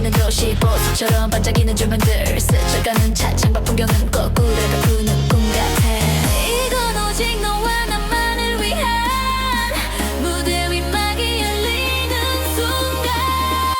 반짝이는 도시 보석처럼 반짝이는 조명들 스쳐가는 차창밖 풍경은 거꾸로 베푸는 꿈 같아. 이건 오직 너와 나만을 위한 무대 위 막이 열리는 순간.